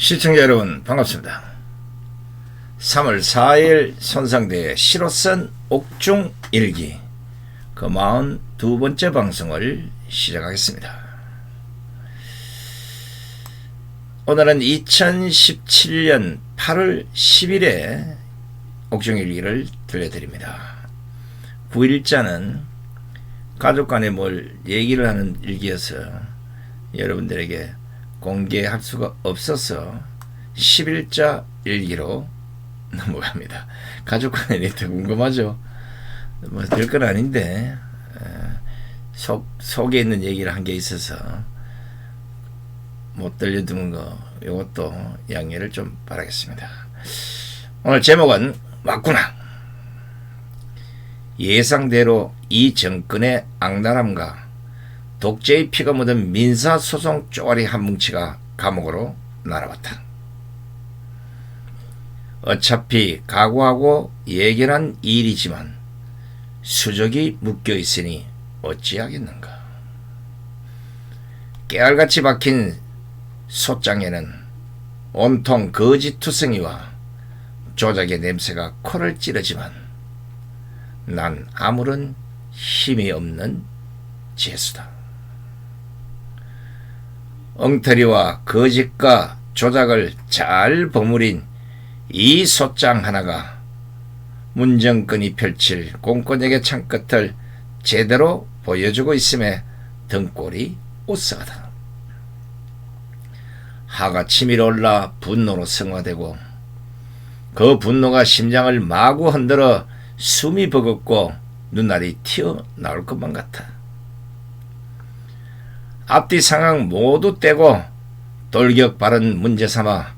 시청자 여러분 반갑습니다. 3월 4일 손상대 시로선 옥중 일기 그 42번째 방송을 시작하겠습니다. 오늘은 2017년 8월 10일에 옥중 일기를 들려드립니다. 9일자는 가족 간에 뭘 얘기를 하는 일기여서 여러분들에게 공개할 수가 없어서 10일자 일기로 넘어갑니다. 가족 간에 네트 궁금하죠? 뭐 될 건 아닌데 어, 속, 속에 있는 얘기를 한 게 있어서 못 들려드는 거 이것도 양해를 좀 바라겠습니다. 오늘 제목은 왔구나. 예상대로 이 정권의 악랄함과 독재의 피가 묻은 민사소송 쪼가리 한 뭉치가 감옥으로 날아왔다. 어차피 각오하고 예견한 일이지만 수적이 묶여 있으니 어찌하겠는가. 깨알같이 박힌 소장에는 온통 거짓투성이와 조작의 냄새가 코를 찌르지만 난 아무런 힘이 없는 재수다. 엉터리와 거짓과 조작을 잘 버무린 이 소장 하나가 문정권이 펼칠 공권력의 창끝을 제대로 보여주고 있음에 등골이 오싹하다. 하가 치밀어 올라 분노로 성화되고 그 분노가 심장을 마구 흔들어 숨이 버겁고 눈알이 튀어나올 것만 같아. 앞뒤 상황 모두 떼고 돌격 바른 문제 삼아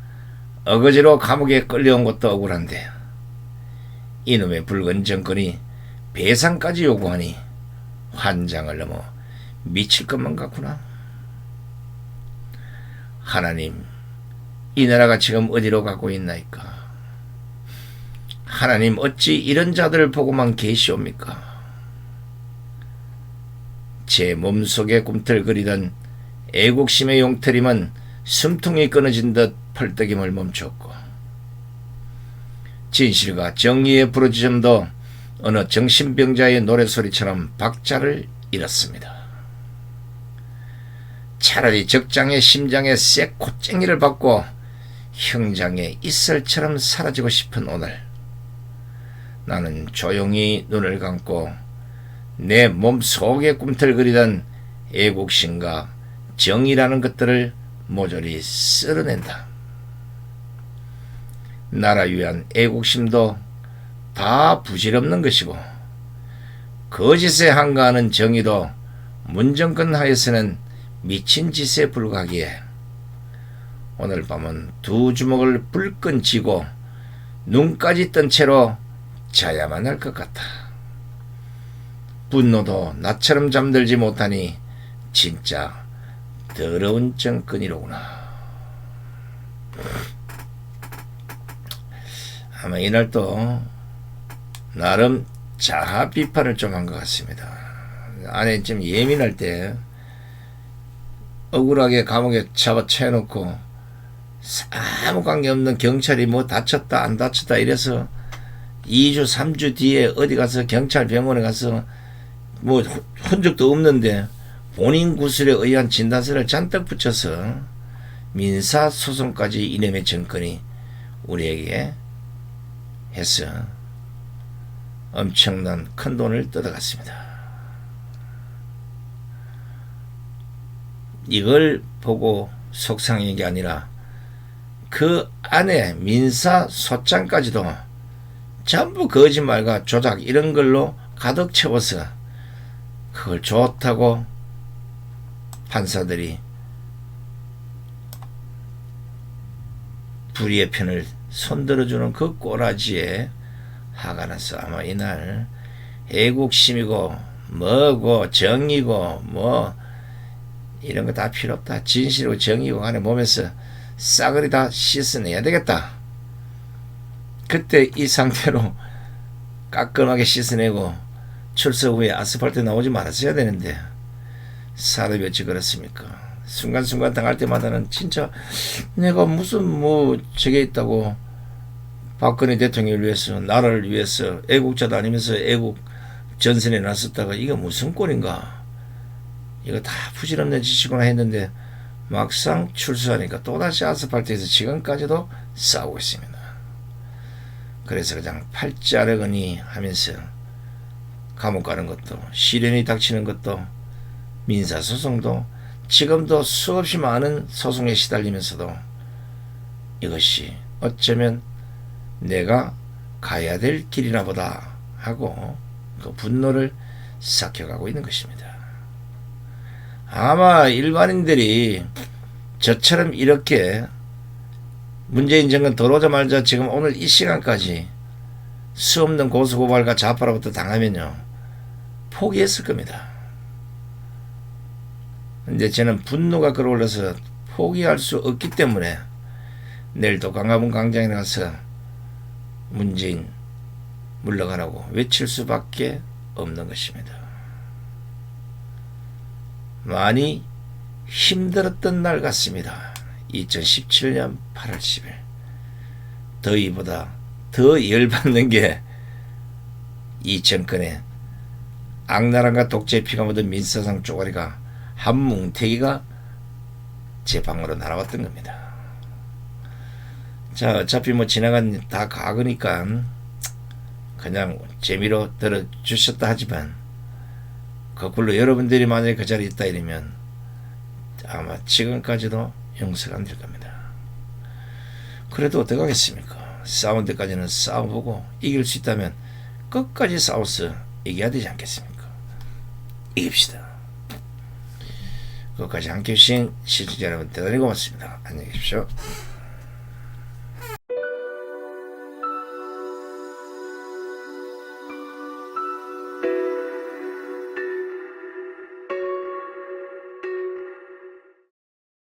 어거지로 감옥에 끌려온 것도 억울한데 이놈의 붉은 정권이 배상까지 요구하니 환장을 넘어 미칠 것만 같구나. 하나님, 이 나라가 지금 어디로 가고 있나이까? 하나님 어찌 이런 자들을 보고만 계시옵니까? 제 몸속에 꿈틀거리던 애국심의 용태림은 숨통이 끊어진 듯 펄떡임을 멈췄고 진실과 정의의 부르짖음도 어느 정신병자의 노래소리처럼 박자를 잃었습니다. 차라리 적장의 심장에 쇠 콧쟁이를 받고 형장의 이슬처럼 사라지고 싶은 오늘 나는 조용히 눈을 감고 내 몸 속에 꿈틀거리던 애국심과 정의라는 것들을 모조리 쓸어낸다. 나라 위한 애국심도 다 부질없는 것이고 거짓에 한가하는 정의도 문정권 하에서는 미친 짓에 불과하기에 오늘 밤은 두 주먹을 불끈 쥐고 눈까지 뜬 채로 자야만 할 것 같아. 분노도 나처럼 잠들지 못하니 진짜 더러운 정권이로구나. 아마 이날 또 나름 자아 비판을 좀 한 것 같습니다. 안에 좀 예민할 때 억울하게 감옥에 잡아채놓고 아무 관계 없는 경찰이 뭐 다쳤다 안 다쳤다 이래서 2주 3주 뒤에 어디 가서 경찰 병원에 가서 뭐 흔적도 없는데 본인 구술에 의한 진단서를 잔뜩 붙여서 민사 소송까지 이념의 정권이 우리에게 해서 엄청난 큰 돈을 뜯어갔습니다. 이걸 보고 속상한 게 아니라 그 안에 민사 소장까지도 전부 거짓말과 조작 이런 걸로 가득 채워서 그걸 좋다고 판사들이 불의의 편을 손들어주는 그 꼬라지에 화가 났어. 아마 이날 애국심이고 뭐고 정이고 뭐 이런 거 다 필요 없다. 진실이고 정이고 간에 몸에서 싸그리 다 씻어내야 되겠다. 그때 이 상태로 깔끔하게 씻어내고 출석 후에 아스팔트 나오지 말았어야 되는데 사람이 어찌 그렇습니까? 순간순간 당할 때마다는 진짜 내가 무슨 뭐 저게 있다고 박근혜 대통령을 위해서 나라를 위해서 애국자도 아니면서 애국 전선에 나섰다가 이게 무슨 꼴인가 이거 다 부질없는 짓이구나 했는데 막상 출소하니까 또다시 아스팔트에서 지금까지도 싸우고 있습니다. 그래서 그냥 팔자르거니 하면서 감옥 가는 것도 시련이 닥치는 것도 민사 소송도 지금도 수없이 많은 소송에 시달리면서도 이것이 어쩌면 내가 가야 될 길이나 보다 하고 그 분노를 삭혀가고 있는 것입니다. 아마 일반인들이 저처럼 이렇게 문재인 정권 들어오자마자 지금 오늘 이 시간까지 수없는 고소고발과 좌파로부터 당하면요 포기했을 겁니다. 근데 저는 분노가 끌어올라서 포기할 수 없기 때문에 내일도 강화문 광장에 가서 문재인 물러가라고 외칠 수밖에 없는 것입니다. 많이 힘들었던 날 같습니다. 2017년 8월 10일. 더위보다 더 열받는 게 이 정권의 악랄함과 독재의 피가 묻은 민사상 쪼가리가 한 뭉태기가 제 방으로 날아왔던 겁니다. 자, 어차피 뭐 지나간 다 과거니까 그냥 재미로 들어주셨다 하지만 거꾸로 여러분들이 만약에 그 자리에 있다 이러면 아마 지금까지도 용서가 안 될 겁니다. 그래도 어떡하겠습니까? 싸운 데까지는 싸워보고 이길 수 있다면 끝까지 싸워서 이겨야 되지 않겠습니까? 이깁시다. 끝까지 함께 해주신 시청자 여러분 대단히 고맙습니다. 안녕히 계십시오.